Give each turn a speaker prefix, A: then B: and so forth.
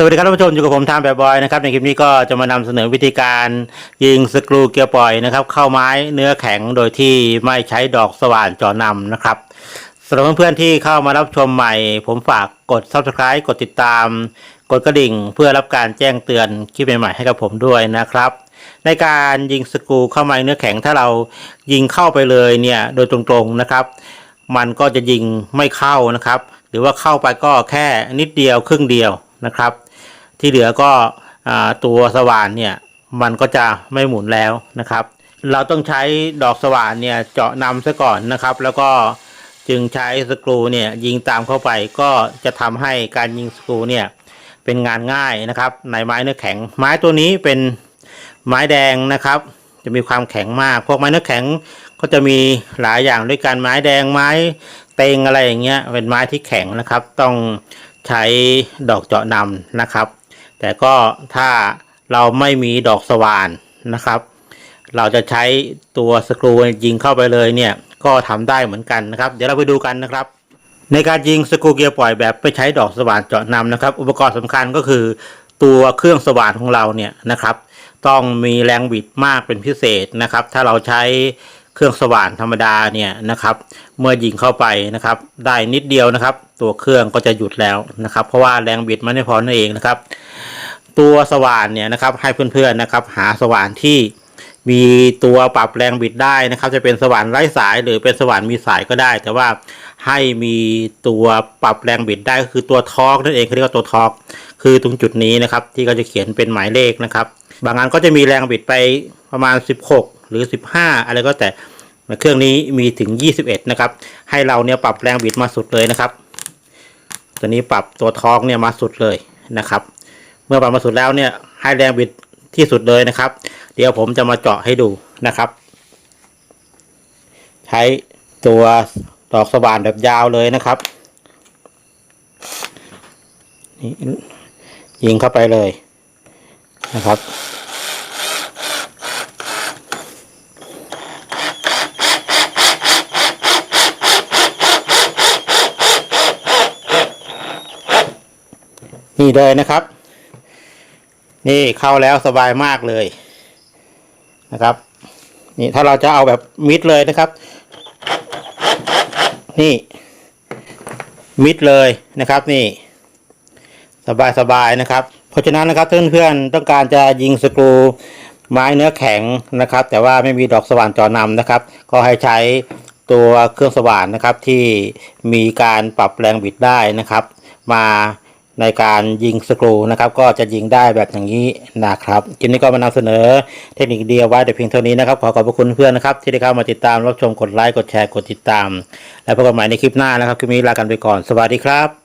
A: สวัสดีครับท่านผู้ชมอยู่กับผมทามแบบบอยนะครับในคลิปนี้ก็จะมานำเสนอวิธีการยิงสกรูเกียร์ปล่อยนะครับเข้าไม้เนื้อแข็งโดยที่ไม่ใช้ดอกสว่านเจอนำนะครับสำหรับเพื่อนๆที่เข้ามารับชมใหม่ ผมฝากกด subscribe กดติดตาม กดกระดิ่งเพื่อรับการแจ้งเตือนคลิปใหม่ๆให้กับผมด้วยนะครับในการยิงสกรูเข้าไม้เนื้อแข็งถ้าเรายิงเข้าไปเลยเนี่ยโดยตรงๆนะครับ มันก็จะยิงไม่เข้านะครับ หรือว่าเข้าไปก็แค่นิดเดียวครึ่งเดียวนะครับ ที่เหลือก็ตัวสว่านเนี่ยมันก็จะไม่หมุนแล้วนะครับ เราต้องใช้ดอกสว่านเนี่ยเจาะนำซะก่อนนะครับ แล้วก็จึงใช้สกรูเนี่ยยิงตามเข้าไปก็จะทำให้การยิงสกรูเนี่ยเป็นงานง่ายนะครับ ในไม้เนื้อแข็ง ไม้ตัวนี้เป็นไม้แดงนะครับ จะมีความแข็งมากพวกไม้เนื้อแข็งก็จะมีหลายอย่างด้วยกันไม้แดงไม้เตงอะไรอย่างเงี้ยเป็นไม้ที่แข็งนะครับ ต้องใช้ดอกเจาะนำนะครับ แต่ก็ถ้าเราไม่มีดอกสว่านนะครับ เราจะใช้ตัวสกรูยิงเข้าไปเลยเนี่ยก็ทำได้เหมือนกันนะครับ เดี๋ยวเราไปดูกันนะครับ ในการยิงสกรูเกียร์ปล่อยแบบไม่ใช้ดอกสว่านเจาะนำนะครับ อุปกรณ์สำคัญก็คือตัวเครื่องสว่านของเราเนี่ยนะครับ ต้องมีแรงบิดมากเป็นพิเศษนะครับ ถ้าเราใช้เครื่องสว่านธรรมดาเนี่ยนะครับ เมื่อยิงเข้าไปนะครับ ได้นิดเดียวนะครับ ตัวเครื่องก็จะหยุดแล้วนะครับ เพราะว่าแรงบิดมันไม่พอนั่นเองนะครับ ตัวสว่านเนี่ยนะครับให้เพื่อนๆนะครับ หาสว่านที่มีตัวปรับแรงบิดได้นะครับ จะเป็นสว่านไร้สายหรือเป็นสว่านมีสายก็ได้ แต่ว่าให้มีตัวปรับแรงบิดได้ก็คือตัวทอร์กนั่นเองเขาเรียกว่าตัวทอร์กคือตรงจุดนี้นะครับ ที่เขาจะเขียนเป็นหมายเลขนะครับ บางงานก็จะมีแรงบิดไปประมาณ 16 หรือ 15 อะไรก็แต่เครื่องนี้มีถึง 21 นะครับ ให้เราเนี่ยปรับแรงบิดมาสุดเลยนะครับ ตัวนี้ปรับตัวทอร์กเนี่ยมาสุดเลยนะครับ เมื่อปรับมาสุดแล้วเนี่ยให้แรงบิดที่สุดเลยนะครับ เดี๋ยวผมจะมาเจาะให้ดูนะครับ ใช้ตัวดอกสว่านแบบยาวเลยนะครับนี่ยิงเข้าไปเลยนะครับ นี่เลยนะครับ นี่เข้าแล้วสบายมากเลยนะครับ นี่ถ้าเราจะเอาแบบมิดเลยนะครับ นี่ มิดเลยนะครับ นี่ สบายสบายนะครับ เพราะฉะนั้นนะครับเพื่อนๆต้องการจะยิงสกรูไม้เนื้อแข็งนะครับ แต่ว่าไม่มีดอกสว่านจอนำนะครับ ก็ให้ใช้ตัวเครื่องสว่านนะครับที่มีการปรับแรงบิดได้นะครับ มา ในการยิงสกรูนะครับก็จะยิงได้แบบอย่างนี้นะครับคลิปนี้ก็มานำเสนอเทคนิคเดียวไว้แต่เพียงเท่านี้นะครับ ขอขอบพระคุณเพื่อนนะครับ ที่ได้เข้ามาติดตามรับชมกดไลค์กดแชร์กดติดตาม และพบกันใหม่ในคลิปหน้านะครับคลิปนี้ลากันไปก่อนสวัสดีครับ